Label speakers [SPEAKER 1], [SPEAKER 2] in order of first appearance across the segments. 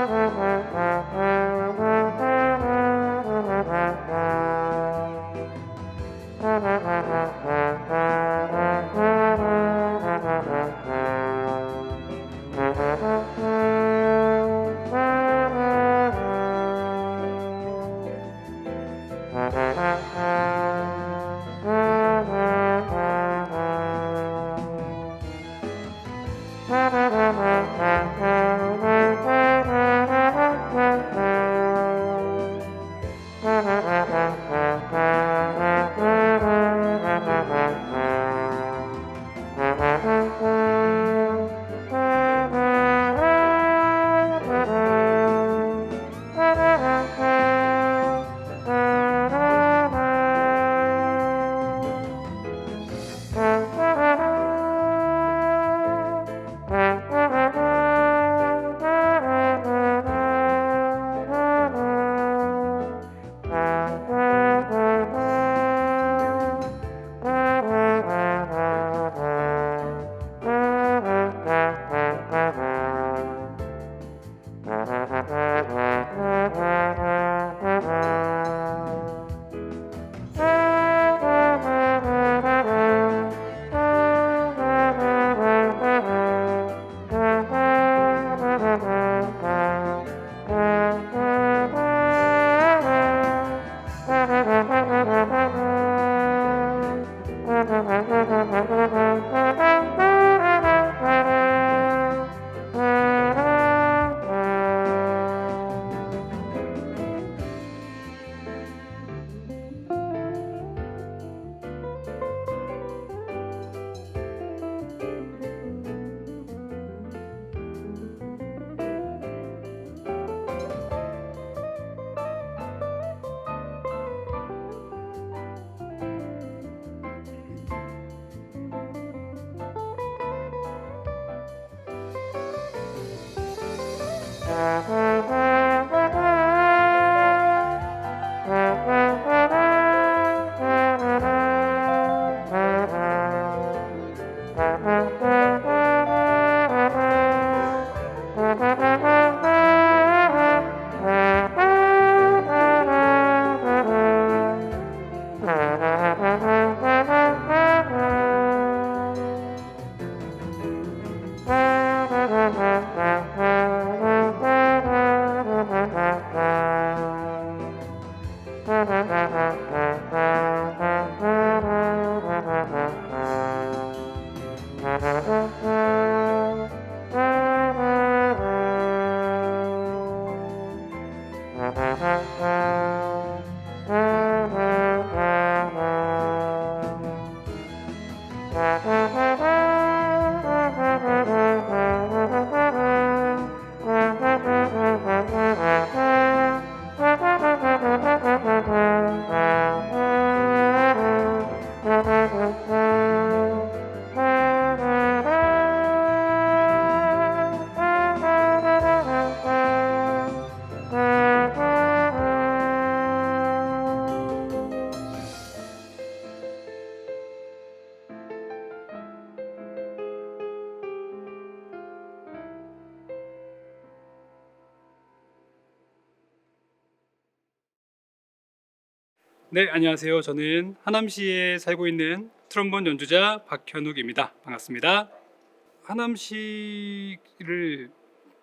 [SPEAKER 1] Mm-hmm. 네, 안녕하세요. 저는 하남시에 살고 있는 트럼본 연주자 박현욱입니다. 반갑습니다. 하남시를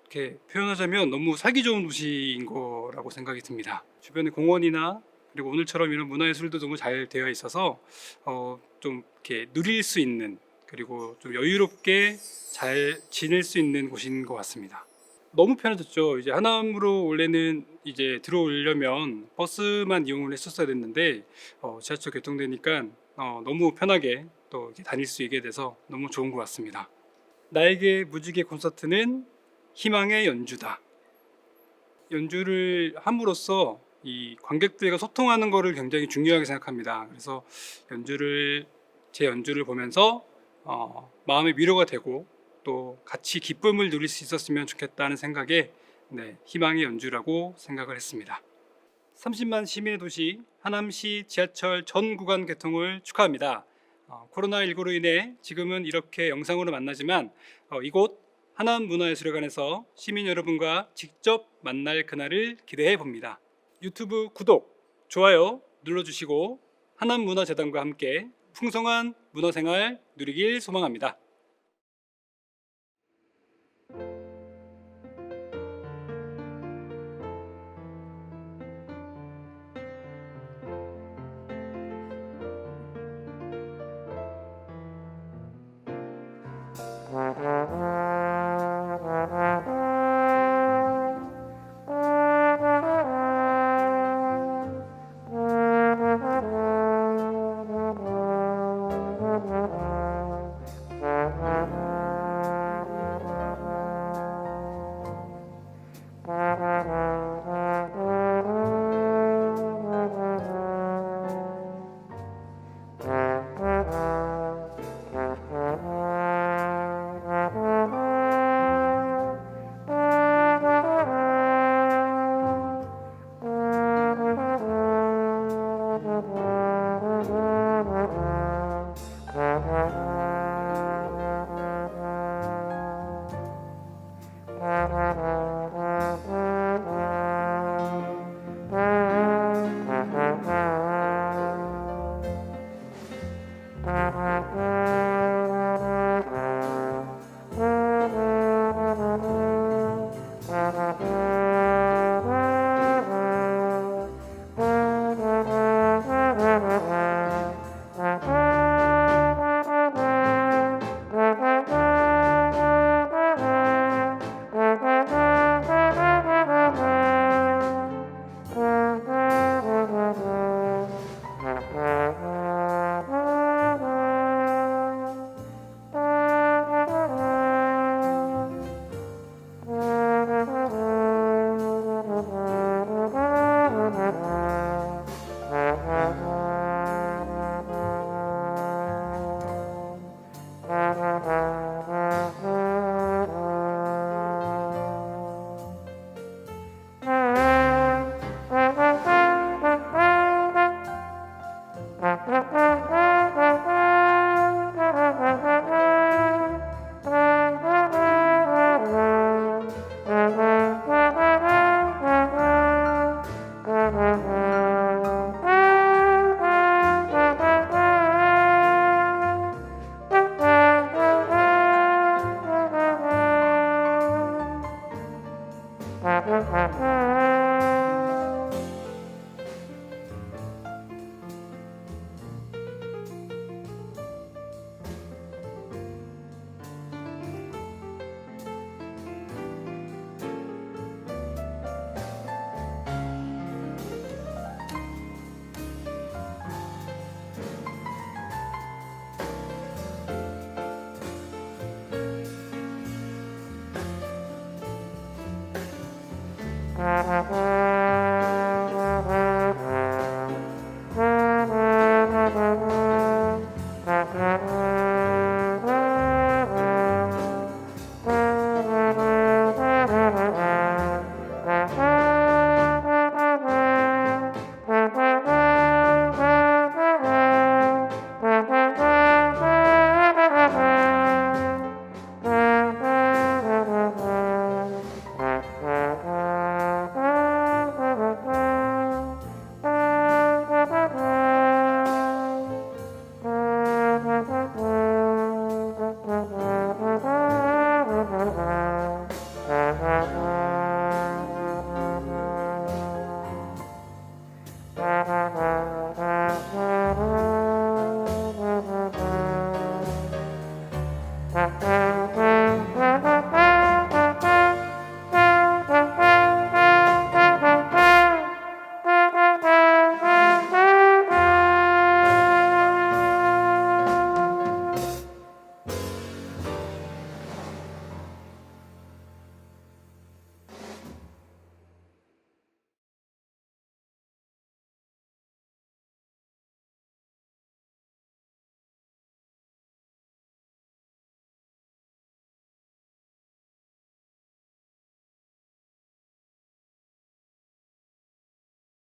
[SPEAKER 1] 이렇게 표현하자면 너무 살기 좋은 도시인 거라고 생각이 듭니다. 주변에 공원이나 그리고 오늘처럼 이런 문화예술도 너무 잘 되어 있어서 어, 좀 이렇게 누릴 수 있는 그리고 좀 여유롭게 잘 지낼 수 있는 곳인 것 같습니다. 너무 편해졌죠. 이제 하남으로 원래는 이제 들어오려면 버스만 이용을 했었어야 됐는데 어, 지하철 개통되니까 어, 너무 편하게 또 다닐 수 있게 돼서 너무 좋은 것 같습니다. 나에게 무지개 콘서트는 희망의 연주다. 연주를 함으로써 이 관객들과 소통하는 것을 굉장히 중요하게 생각합니다. 그래서 연주를 제 연주를 보면서 어, 마음의 위로가 되고 또 같이 기쁨을 누릴 수 있었으면 좋겠다는 생각에 네, 희망의 연주라고 생각을 했습니다. 30만 시민의 도시 하남시 지하철 전 구간 개통을 축하합니다. 어, 코로나19로 인해 지금은 이렇게 영상으로 만나지만 어, 이곳 하남문화예술회관에서 시민 여러분과 직접 만날 그날을 기대해 봅니다. 유튜브 구독, 좋아요 눌러주시고 하남문화재단과 함께 풍성한 문화생활 누리길 소망합니다.